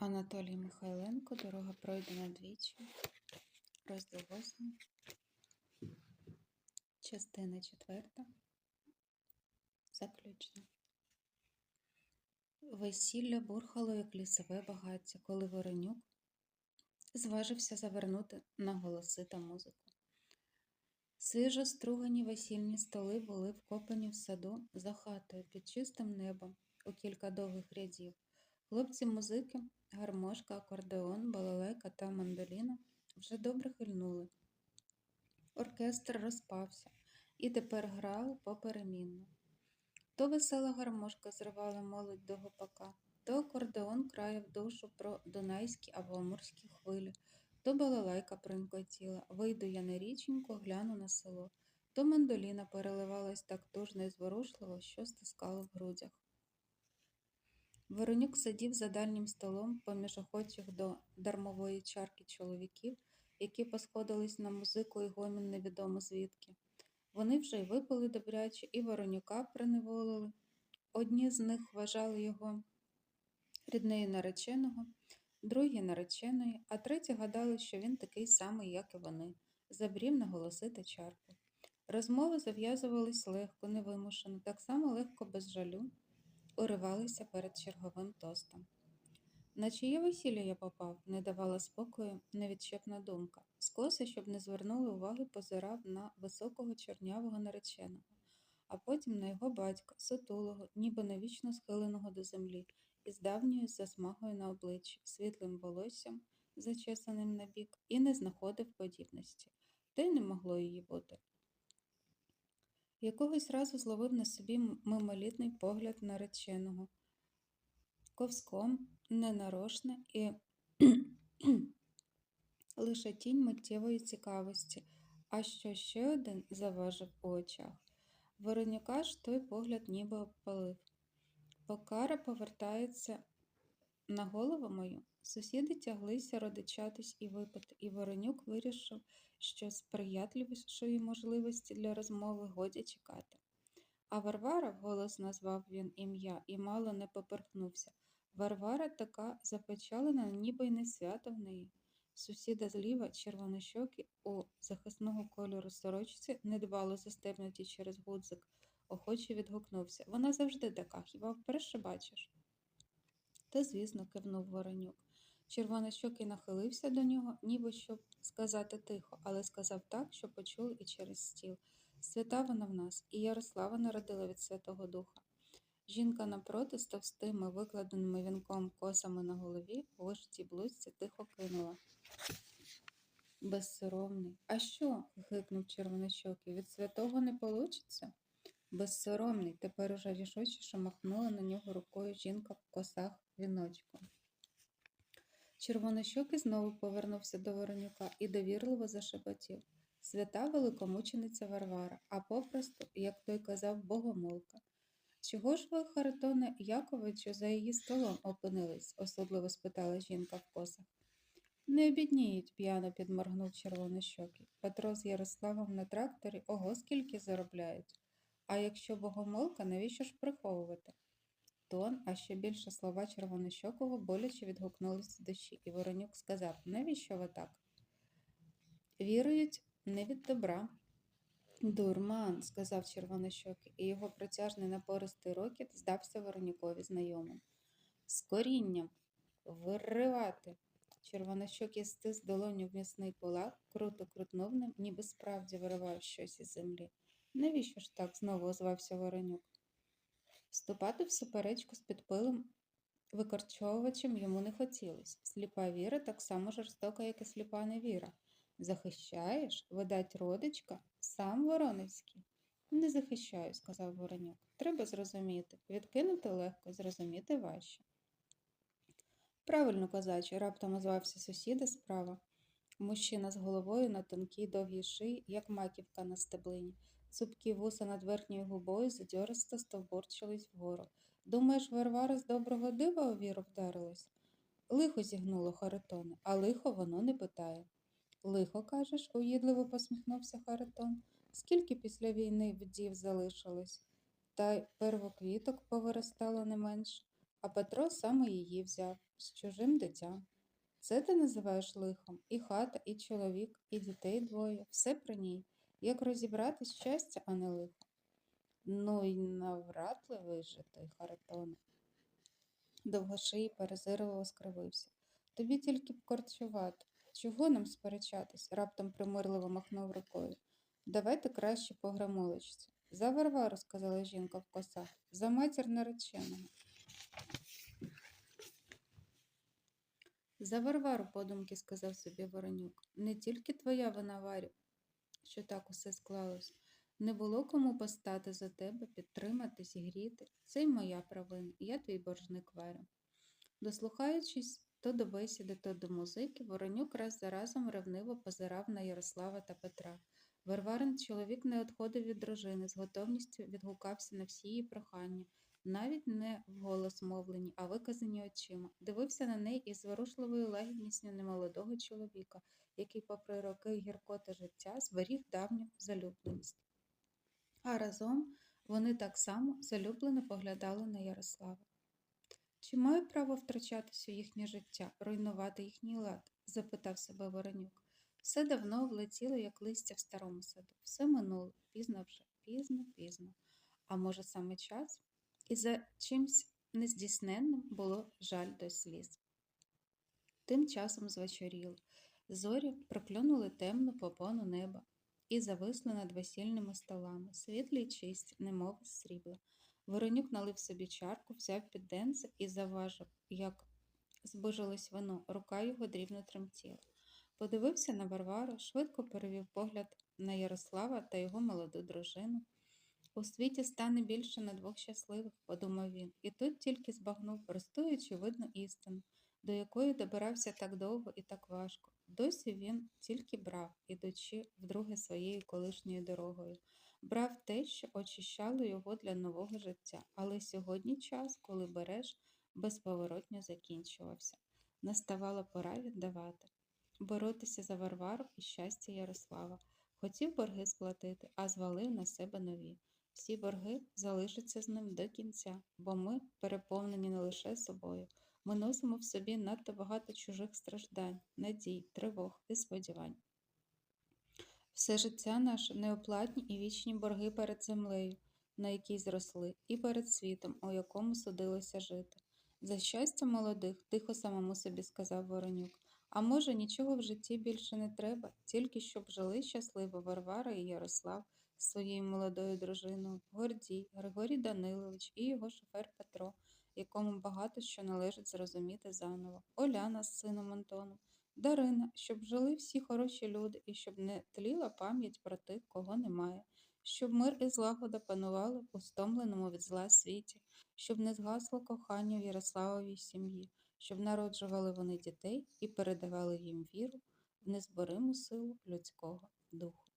Анатолій Михайленко, дорога пройдена двічі, розділ 8, частина 4, заключна. Весілля бурхало, як лісове багаття, коли Воронюк зважився завернути на голоси та музику. Свіжо стругані весільні столи були вкопані в саду за хатою під чистим небом у кілька довгих рядів. Хлопці-музики, гармошка, акордеон, балалайка та мандоліна вже добре хильнули. Оркестр розпався і тепер грав поперемінно. То весела гармошка зривала молодь до гопака, то акордеон краяв душу про дунайські або амурські хвилі, то балалайка принкотіла, вийду я на річеньку, гляну на село, то мандоліна переливалась так тужно і зворушливо, що стискало в грудях. Воронюк сидів за дальнім столом поміж охочих до дармової чарки чоловіків, які посходились на музику і гомін невідомо звідки. Вони вже й випили добряче, і Воронюка приневолили. Одні з них вважали його ріднею нареченого, другі нареченою, а треті гадали, що він такий самий, як і вони, забрів наголосити чарку. Розмови зав'язувались легко, невимушено, так само легко без жалю, уривалися перед черговим тостом. На чиє весілля я попав, не давала спокою невідчепна думка. Скоса, щоб не звернули уваги, позирав на високого чорнявого нареченого, а потім на його батька, сутулого, ніби навічно схиленого до землі, із давньою засмагою на обличчі, світлим волоссям, зачесаним на бік, і не знаходив подібності, та й не могло її бути. Якогось разу зловив на собі мимолітний погляд нареченого, ковском, ненарошне і лише тінь миттєвої цікавості, а що ще один заважив у очах. Воронюка ж той погляд ніби обпалив. Покара повертається на голову мою. Сусіди тяглися родичатись і випити, і Воронюк вирішив, що сприятливішої можливості для розмови годі чекати. А Варвара, вголос назвав він ім'я і мало не поперхнувся. Варвара така запечалена, ніби й не свято в неї. Сусіда зліва, червонощоки у захисного кольору сорочці, недбало застебнуті через гудзик, охоче відгукнувся. Вона завжди така, хіба вперше бачиш? Та, звісно, кивнув Воронюк. Червонощокий нахилився до нього, ніби щоб сказати тихо, але сказав так, що почули і через стіл. Свята вона в нас, і Ярослава народила від Святого Духа. Жінка напроти з товстими, викладеними вінком косами на голові, у вишитій блузці тихо кинула. Безсоромний. А що? гикнув червонощокий. Від святого не получиться? Безсоромний. Тепер уже рішучіше махнула на нього рукою жінка в косах віночком. Червонощокий знову повернувся до Воронюка і довірливо зашепотів. Свята великомучениця Варвара, а попросту, як той казав, богомолка. Чого ж ви, Харитоне Яковичу, за її столом опинились? осудливо спитала жінка в косах. Не обідніють, п'яно підморгнув червонощокий. Петро з Ярославом на тракторі ого скільки заробляють. А якщо богомолка, навіщо ж приховувати? Тон, а ще більше слова червонощокого боляче відгукнулись в душі, і Воронюк сказав, навіщо ви так? Вірують не від добра. Дурман, сказав червонощокий, і його протяжний напористий рокіт здався Воронюкові знайомим. З корінням виривати. Червонощокий стис долоню в м'ясний кулак, круто крутнув ним, ніби справді виривав щось із землі. Навіщо ж так? знову озвався Воронюк. Вступати в суперечку з підпилим викорчовувачем йому не хотілося. Сліпа віра так само жорстока, як і сліпа невіра. Захищаєш, видать, родичка, сам Воронецький. Не захищаю, сказав Воронюк. Треба зрозуміти. Відкинути легко, зрозуміти важче. Правильно, козаче, раптом озвався сусіда справа. Мужчина з головою на тонкій довгій шиї, як маківка на стеблині. Цупкі вуса над верхньою губою задьористо стовбурчились вгору. Думаєш, Варвара з доброго дива у віру вдарилась? Лихо зігнуло Харитоне, а лихо воно не питає. Лихо, кажеш, уїдливо посміхнувся Харитон. Скільки після війни вдів залишилось? Та й первоквіток повиростало не менш. а Петро саме її взяв з чужим дитям. Це ти називаєш лихом? І хата, і чоловік, і дітей двоє, все при ній. Як розібрати щастя, а не лихо. Ну й навряд ли вижити, Харитоне. Довгошиї перезирливо скривився. Тобі тільки б корчувати. Чого нам сперечатись? раптом примирливо махнув рукою. Давайте краще по грамулочці. За Варвару, сказала жінка в косах, за матір нареченого. За Варвару, подумки сказав собі Воронюк. Не тільки твоя вина, Варю, що так усе склалось. Не було кому постати за тебе, підтримати, зігріти. Це й моя провина, я твій боржник Варю. Дослухаючись то до бесіди, то до музики, Воронюк раз за разом ревниво позирав на Ярослава та Петра. Варварин чоловік не відходив від дружини, з готовністю відгукався на всі її прохання, навіть не вголос мовлені, а виказані очима. Дивився на неї із зворушливою лагідністю немолодого чоловіка, який, попри роки гіркоти життя, зберіг давню залюбленість. А разом вони так само залюблено поглядали на Ярослава. Чи маю право втручатися у їхнє життя, руйнувати їхній лад? запитав себе Воронюк. Все давно влетіло, як листя в старому саду. Все минуло, пізно вже, пізно, пізно. А може, саме час? І за чимсь нездійсненним було жаль до сліз. Тим часом звечоріло. Зорі проклюнули темну попону неба і зависли над весільними столами, світлі й чисті, немов срібла. Воронюк налив собі чарку, взяв підденце і заважив, як збожилось вино, рука його дрібно тремтіла. Подивився на Варвару, швидко перевів погляд на Ярослава та його молоду дружину. У світі стане більше на двох щасливих, подумав він, і тут тільки збагнув просту і очевидну істину, до якої добирався так довго і так важко. Досі він тільки брав, ідучи вдруге своєю колишньою дорогою, брав те, що очищало його для нового життя, але сьогодні час, коли береш, безповоротньо закінчувався. Наставала пора віддавати боротися за Варвару і щастя Ярослава. Хотів борги сплатити, а звалив на себе нові. Всі борги залишаться з ним до кінця, бо ми переповнені не лише собою. Ми носимо в собі надто багато чужих страждань, надій, тривог і сподівань. Все життя наше неоплатні і вічні борги перед землею, на якій зросли, і перед світом, у якому судилося жити. За щастя молодих, тихо самому собі сказав Воронюк. А може, нічого в житті більше не треба, тільки щоб жили щасливо Варвара і Ярослав своєю молодою дружиною, Гордій, Григорій Данилович і його шофер Петро, якому багато що належить зрозуміти заново, Оляна з сином Антоном, Дарина, щоб жили всі хороші люди і щоб не тліла пам'ять про тих, кого немає, щоб мир і злагода панували у стомленому від зла світі, щоб не згасло кохання в Ярославовій сім'ї. Щоб народжували вони дітей і передавали їм віру в незбориму силу людського духу.